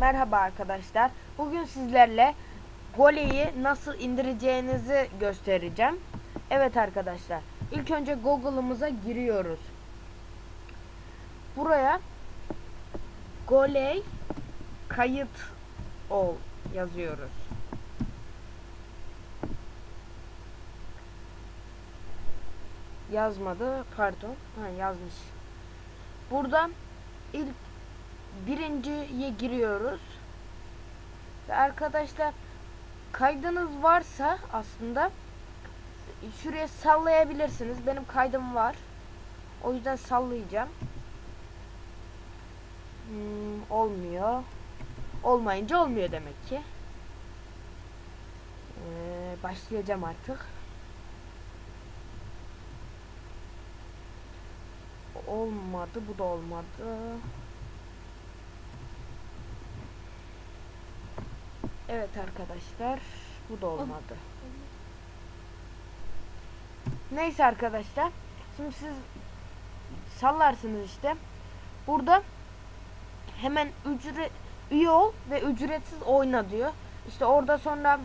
Merhaba arkadaşlar. Bugün sizlerle Gole'yi nasıl indireceğinizi göstereceğim. Evet arkadaşlar. İlk önce Google'ımıza giriyoruz. Buraya Goley kayıt ol yazıyoruz. Yazmadı. Pardon. Ha, yazmış. Buradan ilk birinciye giriyoruz. Ve arkadaşlar kaydınız varsa aslında şuraya sallayabilirsiniz. Benim kaydım var. O yüzden sallayacağım. Hmm, olmuyor. Olmayınca olmuyor demek ki. Ee, başlayacağım artık. Olmadı. Bu da olmadı. Evet arkadaşlar. Bu da olmadı. Neyse arkadaşlar. Şimdi siz sallarsınız işte. Burada hemen ücret üye ol ve ücretsiz oyna diyor. İşte orada sonra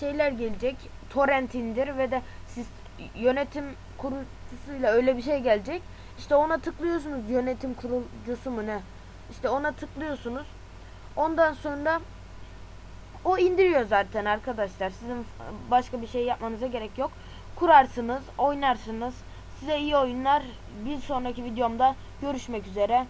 şeyler gelecek. Torrent indir ve de siz yönetim kurucusuyla öyle bir şey gelecek. İşte ona tıklıyorsunuz yönetim kurucusu mu ne? İşte ona tıklıyorsunuz. Ondan sonra o indiriyor zaten arkadaşlar. Sizin başka bir şey yapmanıza gerek yok. Kurarsınız, oynarsınız. Size iyi oyunlar. Bir sonraki videomda görüşmek üzere.